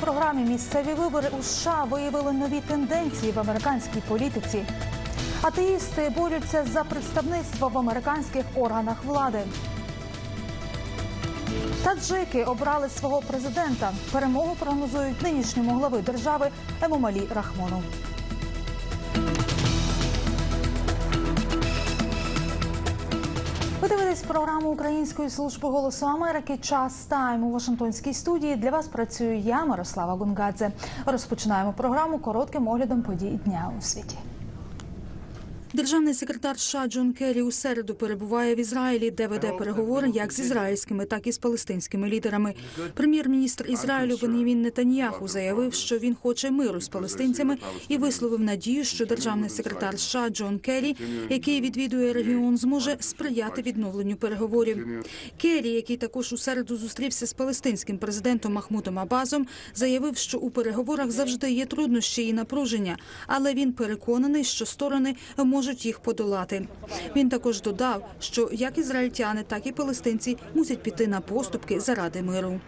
Програмі місцеві вибори у США виявили нові тенденції в американській політиці. Атеїсти борються за представництво в американських органах влади. Таджики обрали свого президента. Перемогу прогнозують нинішньому глави держави Емомалі Рахмону. Дивитесь програму Української служби голосу Америки. Час тайм у Вашингтонській студії. Для вас працюю я, Мирослава Гунгадзе. Розпочинаємо програму коротким оглядом подій дня у світі. Державний секретар США Джон Керрі у середу перебуває в Ізраїлі, де веде переговори як з ізраїльськими, так і з палестинськими лідерами. Прем'єр-міністр Ізраїлю Бенімін Нетаньяху заявив, що він хоче миру з палестинцями і висловив надію, що державний секретар США Джон Керрі, який відвідує регіон, зможе сприяти відновленню переговорів. Керрі, який також у середу зустрівся з палестинським президентом Махмутом Абазом, заявив, що у переговорах завжди є труднощі і напруження, але він переконаний, що сторони можуть їх подолати. Він також додав, що як ізраїльтяни, так і палестинці мусять піти на поступки заради миру.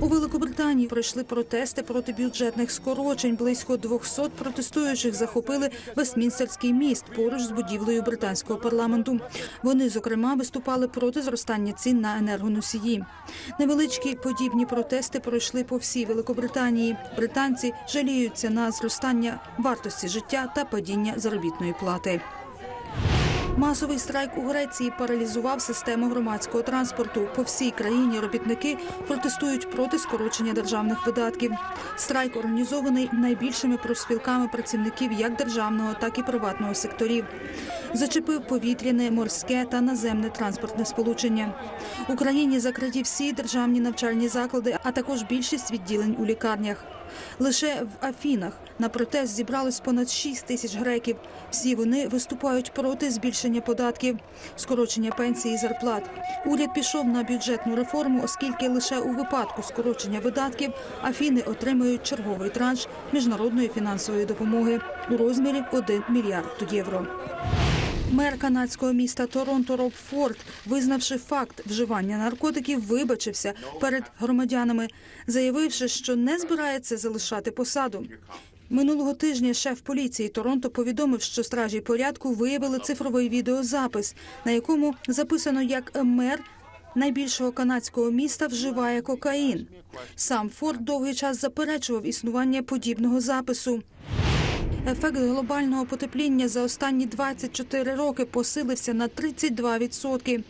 У Великобританії пройшли протести проти бюджетних скорочень. Близько 200 протестуючих захопили Вестмінстерський міст поруч з будівлею британського парламенту. Вони, зокрема, виступали проти зростання цін на енергоносії. Невеличкі подібні протести пройшли по всій Великобританії. Британці жаліються на зростання вартості життя та падіння заробітної плати. Масовий страйк у Греції паралізував систему громадського транспорту. По всій країні робітники протестують проти скорочення державних видатків. Страйк організований найбільшими профспілками працівників як державного, так і приватного секторів. Зачепив повітряне, морське та наземне транспортне сполучення. В Україні закриті всі державні навчальні заклади, а також більшість відділень у лікарнях. Лише в Афінах на протест зібралось понад 6 тисяч греків. Всі вони виступають проти збільшення податків, скорочення пенсій і зарплат. Уряд пішов на бюджетну реформу, оскільки лише у випадку скорочення видатків Афіни отримують черговий транш міжнародної фінансової допомоги у розмірі 1 мільярд євро. Мер канадського міста Торонто Роб Форд, визнавши факт вживання наркотиків, вибачився перед громадянами, заявивши, що не збирається залишати посаду. Минулого тижня шеф поліції Торонто повідомив, що стражі порядку виявили цифровий відеозапис, на якому записано, як мер найбільшого канадського міста вживає кокаїн. Сам Форд довгий час заперечував існування подібного запису. Ефект глобального потепління за останні 24 роки посилився на 32%.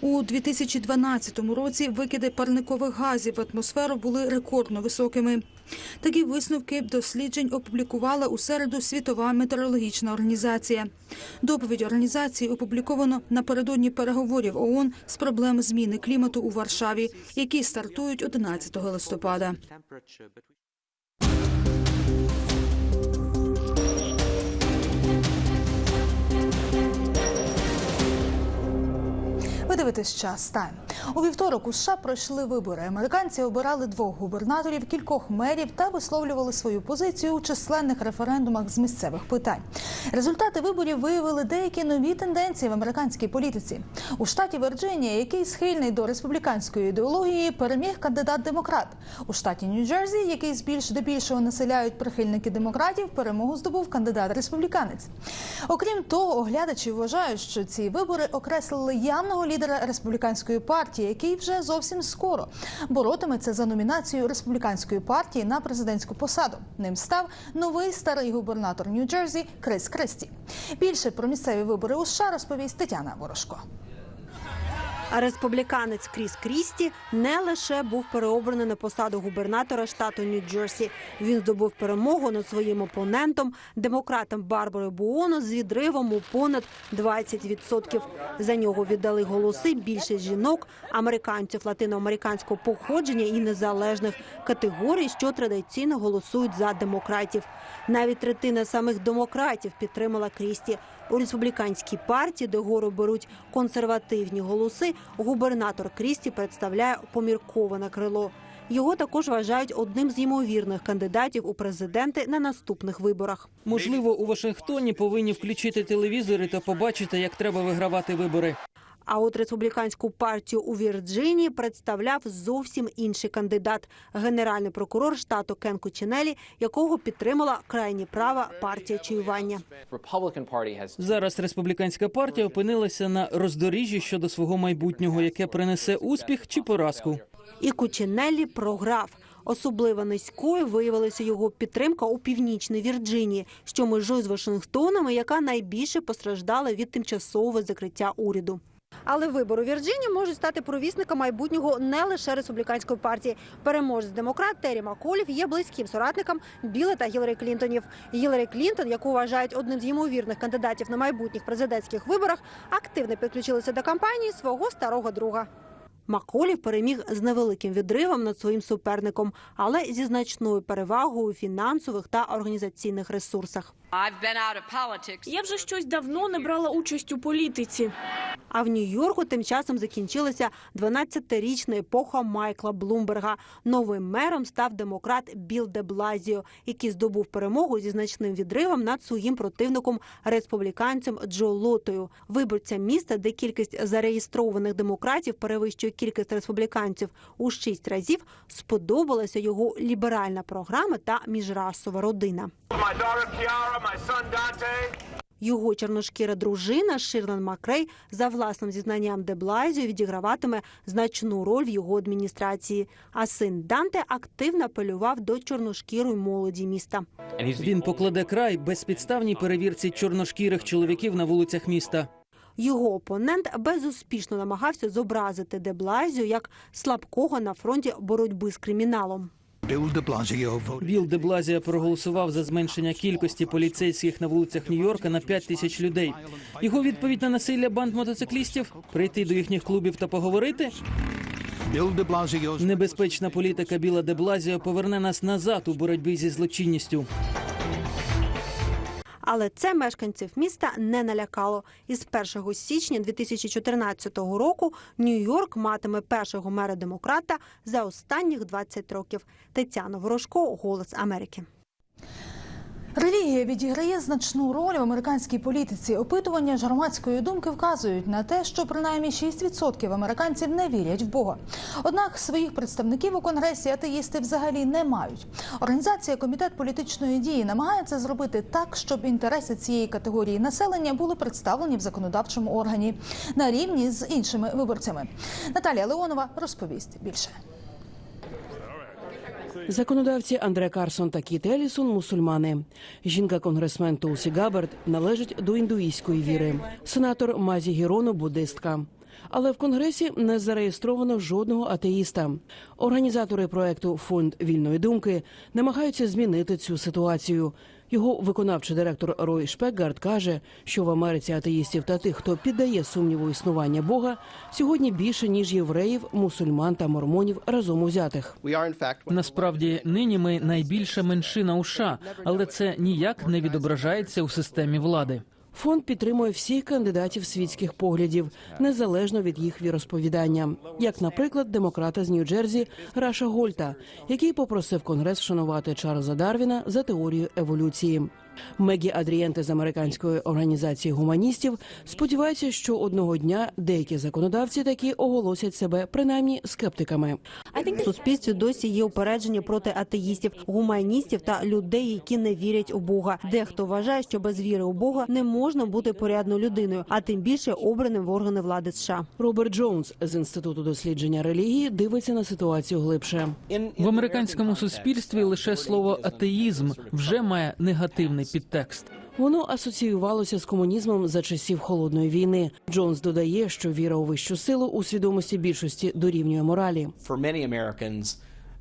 У 2012 році викиди парникових газів в атмосферу були рекордно високими. Такі висновки досліджень опублікувала у середу Світова метеорологічна організація. Доповідь організації опубліковано напередодні переговорів ООН з проблем зміни клімату у Варшаві, які стартують 11 листопада. Ви дивитесь час тайм. У вівторок у США пройшли вибори. Американці обирали двох губернаторів, кількох мерів та висловлювали свою позицію у численних референдумах з місцевих питань. Результати виборів виявили деякі нові тенденції в американській політиці. У штаті Вірджинія, який схильний до республіканської ідеології, переміг кандидат демократ. У штаті Нью-Джерсі, який збільш здебільшого населяють прихильники демократів, перемогу здобув кандидат республіканець. Окрім того, оглядачі вважають, що ці вибори окреслили явного лідера республіканської партії, який вже зовсім скоро боротиметься за номінацію республіканської партії на президентську посаду. Ним став новий старий губернатор Нью-Джерсі Крис Кристі. Більше про місцеві вибори у США розповість Тетяна Ворожко. Республіканець Кріс Крісті не лише був переобраний на посаду губернатора штату Нью-Джерсі. Він здобув перемогу над своїм опонентом, демократом Барбарою Буоно з відривом у понад 20%. За нього віддали голоси більшість жінок, американців латиноамериканського походження і незалежних категорій, що традиційно голосують за демократів. Навіть третина самих демократів підтримала Крісті. У республіканській партії, де гору беруть консервативні голоси, губернатор Крісті представляє помірковане крило. Його також вважають одним з ймовірних кандидатів у президенти на наступних виборах. Можливо, у Вашингтоні повинні включити телевізори та побачити, як треба вигравати вибори. А от республіканську партію у Вірджинії представляв зовсім інший кандидат генеральний прокурор штату Кен Кучинелі, якого підтримала крайні права партія. Republican Зараз республіканська партія опинилася на роздоріжжі щодо свого майбутнього, яке принесе успіх чи поразку. І Кучинеллі програв. Особливо низькою виявилася його підтримка у північній Вірджинії, що межує з Вашингтоном, яка найбільше постраждала від тимчасового закриття уряду. Але вибори у Вірджинії можуть стати провісником майбутнього не лише республіканської партії. Переможець демократ Террі Маколів є близьким соратником Біла та Гіларі Клінтонів. Гіларі Клінтон, яку вважають одним з ймовірних кандидатів на майбутніх президентських виборах, активно підключилася до кампанії свого старого друга. Маколів переміг з невеликим відривом над своїм суперником, але зі значною перевагою у фінансових та організаційних ресурсах. I've been out of politics. Я вже щось давно не брала участь у політиці. А в Нью-Йорку тим часом закінчилася 12-річна епоха Майкла Блумберга. Новим мером став демократ Біл де Блазіо, який здобув перемогу зі значним відривом над своїм противником республіканцем Джо Лотою. Виборцям міста, де кількість зареєстрованих демократів перевищує кількість республіканців у шість разів, сподобалася його ліберальна програма та міжрасова родина. My daughter Kiara, my son Dante. Його чорношкіра дружина Ширлан Макрей за власним зізнанням де Блайзіо відіграватиме значну роль в його адміністрації. А син Данте активно апелював до чорношкірої молоді міста. Він покладе край безпідставній перевірці чорношкірих чоловіків на вулицях міста. Його опонент безуспішно намагався зобразити де Блайзіо як слабкого на фронті боротьби з криміналом. Біл де Блазія проголосував за зменшення кількості поліцейських на вулицях Нью-Йорка на 5 тисяч людей. Його відповідь на насилля банд мотоциклістів прийти до їхніх клубів та поговорити. Небезпечна політика Біла де Блазіо поверне нас назад у боротьбі зі злочинністю. Але це мешканців міста не налякало. Із 1 січня 2014 року Нью-Йорк матиме першого мера демократа за останніх 20 років. Тетяна Ворожко, Голос Америки. Релігія відіграє значну роль в американській політиці. Опитування ж громадської думки вказують на те, що принаймні 6% американців не вірять в Бога. Однак своїх представників у конгресі атеїсти взагалі не мають. Організація Комітет політичної дії намагається зробити так, щоб інтереси цієї категорії населення були представлені в законодавчому органі на рівні з іншими виборцями. Наталія Леонова розповість більше. Законодавці Андре Карсон та Кіт Елісон – мусульмани. Жінка-конгресмен Тулсі Габбард належить до індуїстської віри. Сенатор Мазі Гірону – буддистка. Але в конгресі не зареєстровано жодного атеїста. Організатори проекту Фонд вільної думки намагаються змінити цю ситуацію. Його виконавчий директор Рой Шпекгард каже, що в Америці атеїстів та тих, хто піддає сумніву існування Бога, сьогодні більше ніж євреїв, мусульман та мормонів разом узятих. Насправді, нині ми найбільша меншина у США, але це ніяк не відображається у системі влади. Фонд підтримує всіх кандидатів світських поглядів, незалежно від їх віросповідання, як, наприклад, демократа з Нью-Джерсі Раша Гольта, який попросив Конгрес вшанувати Чарльза Дарвіна за теорію еволюції. Мегі Адрієнте з американської організації гуманістів сподівається, що одного дня деякі законодавці таки оголосять себе принаймні скептиками. В суспільстві досі є упередження проти атеїстів, гуманістів та людей, які не вірять у Бога. Дехто вважає, що без віри у Бога не можна бути порядною людиною, а тим більше обраним в органи влади США. Роберт Джонс з інституту дослідження релігії дивиться на ситуацію глибше. В американському суспільстві лише слово атеїзм вже має негативний підтекст. Воно асоціювалося з комунізмом за часів холодної війни. Джонс додає, що віра у вищу силу у свідомості більшості дорівнює моралі.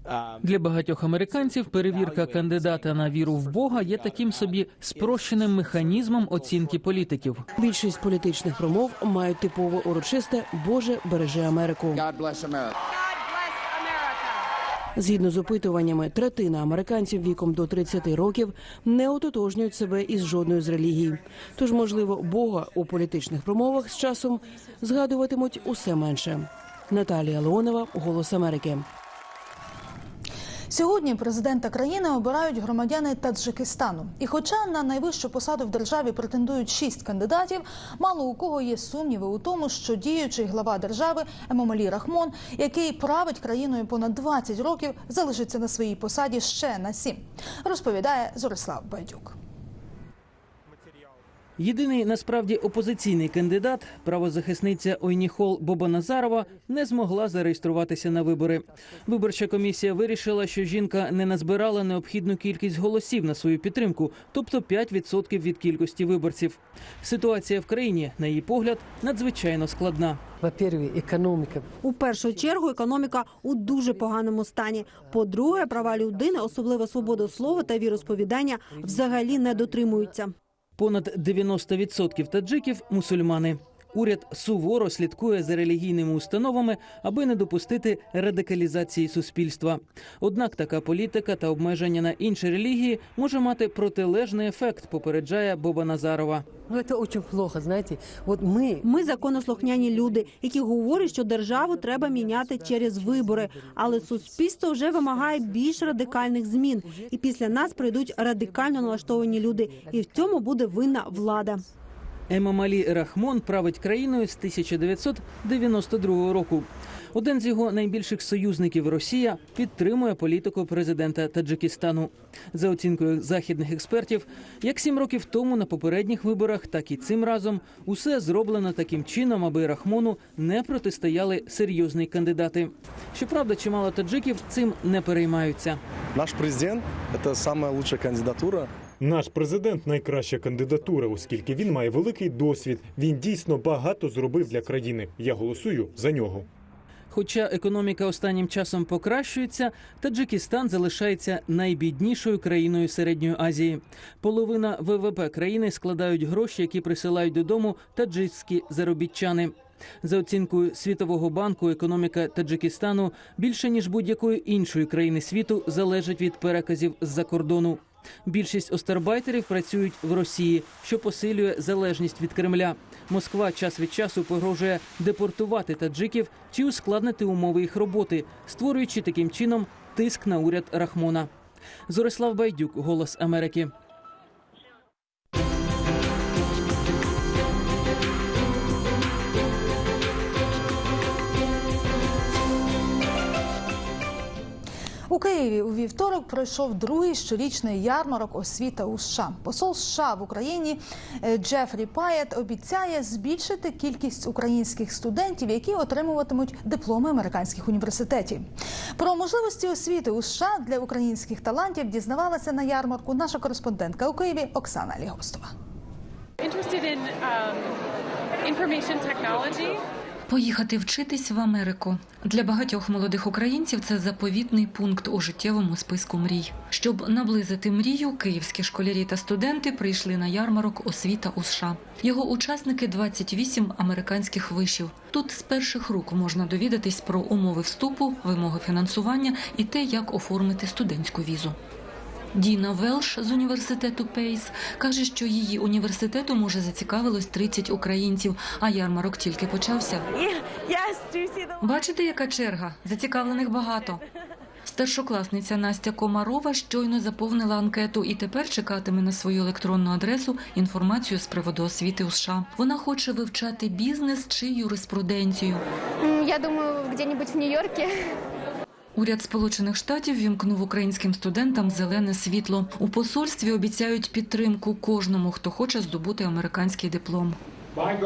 Um, Для багатьох американців перевірка кандидата на віру в Бога є таким собі спрощеним механізмом оцінки політиків. Більшість політичних промов мають типово урочисте Боже бережи Америку. Згідно з опитуваннями, третина американців віком до 30 років не ототожнюють себе із жодною з релігій. Тож, можливо, Бога у політичних промовах з часом згадуватимуть усе менше. Наталія Леонова, Голос Америки. Сьогодні президента країни обирають громадяни Таджикистану. І хоча на найвищу посаду в державі претендують шість кандидатів, мало у кого є сумніви у тому, що діючий глава держави Емомалі Рахмон, який править країною понад 20 років, залишиться на своїй посаді ще на сім. Розповідає Зорислав Байдюк. Єдиний насправді опозиційний кандидат, правозахисниця Ойніхол Бобаназарова, не змогла зареєструватися на вибори. Виборча комісія вирішила, що жінка не назбирала необхідну кількість голосів на свою підтримку, тобто 5% від кількості виборців. Ситуація в країні, на її погляд, надзвичайно складна. Во-первых. У першу чергу економіка у дуже поганому стані. По-друге, права людини, особливо свободу слова та віросповідання, взагалі не дотримуються. Понад 90% таджиків мусульмани. Уряд суворо слідкує за релігійними установами, аби не допустити радикалізації суспільства. Однак така політика та обмеження на інші релігії може мати протилежний ефект, попереджає Боба Назарова. Ну, это очень плохо, знаете. Вот мы, Ми законослухняні люди, які говорять, що державу треба міняти через вибори. Але суспільство вже вимагає більш радикальних змін. І після нас прийдуть радикально налаштовані люди. І в цьому буде винна влада. Емомалі Рахмон править країною з 1992 року. Один з його найбільших союзників Росія підтримує політику президента Таджикистану. За оцінкою західних експертів, як сім років тому на попередніх виборах, так і цим разом усе зроблено таким чином, аби Рахмону не протистояли серйозні кандидати. Щоправда, чимало таджиків цим не переймаються. Наш президент – самая лучшая кандидатура. Наш президент найкраща кандидатура, оскільки він має великий досвід. Він дійсно багато зробив для країни. Я голосую за нього. Хоча економіка останнім часом покращується, Таджикистан залишається найбіднішою країною середньої Азії. Половина ВВП країни складають гроші, які присилають додому таджикські заробітчани. За оцінкою Світового банку, економіка Таджикистану більше ніж будь-якої іншої країни світу залежить від переказів з-за кордону. Більшість остарбайтерів працюють в Росії, що посилює залежність від Кремля. Москва час від часу погрожує депортувати таджиків чи ускладнити умови їх роботи, створюючи таким чином тиск на уряд Рахмона. Зорислав Байдюк, Голос Америки. Києві у вівторок пройшов другий щорічний ярмарок освіта у США. Посол США в Україні е, Джефрі Паєт обіцяє збільшити кількість українських студентів, які отримуватимуть дипломи американських університетів. Про можливості освіти у США для українських талантів дізнавалася на ярмарку наша кореспондентка у Києві Оксана Лігостова. Поїхати вчитись в Америку для багатьох молодих українців це заповітний пункт у життєвому списку мрій. Щоб наблизити мрію, київські школярі та студенти прийшли на ярмарок освіта у США. Його учасники 28 американських вишів. Тут з перших рук можна довідатись про умови вступу, вимоги фінансування і те, як оформити студентську візу. Діна Велш з університету Пейс каже, що її університету може зацікавилось 30 українців, а ярмарок тільки почався. Бачите, яка черга? Зацікавлених багато. Старшокласниця Настя Комарова щойно заповнила анкету і тепер чекатиме на свою електронну адресу інформацію з приводу освіти у США. Вона хоче вивчати бізнес чи юриспруденцію. Я думаю, где-нибудь в Нью-Йорке. Уряд Сполучених Штатів вімкнув українським студентам зелене світло. У посольстві обіцяють підтримку кожному, хто хоче здобути американський диплом.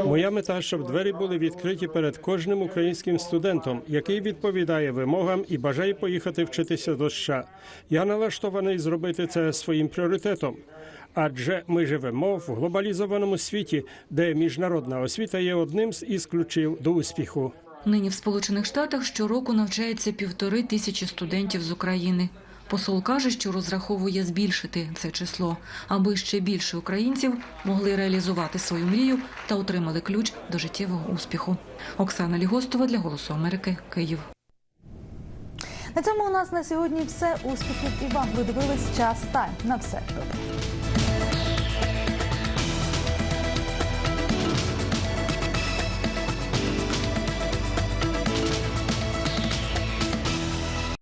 Моя мета, щоб двері були відкриті перед кожним українським студентом, який відповідає вимогам і бажає поїхати вчитися до США. Я налаштований зробити це своїм пріоритетом. Адже ми живемо в глобалізованому світі, де міжнародна освіта є одним із ключів до успіху. Нині в Сполучених Штатах щороку навчається півтори тисячі студентів з України. Посол каже, що розраховує збільшити це число, аби ще більше українців могли реалізувати свою мрію та отримали ключ до життєвого успіху. Оксана Лігостова для Голосу Америки, Київ. На цьому у нас на сьогодні все. Успіхів і вам. Ви дивились час тайм. На все добре.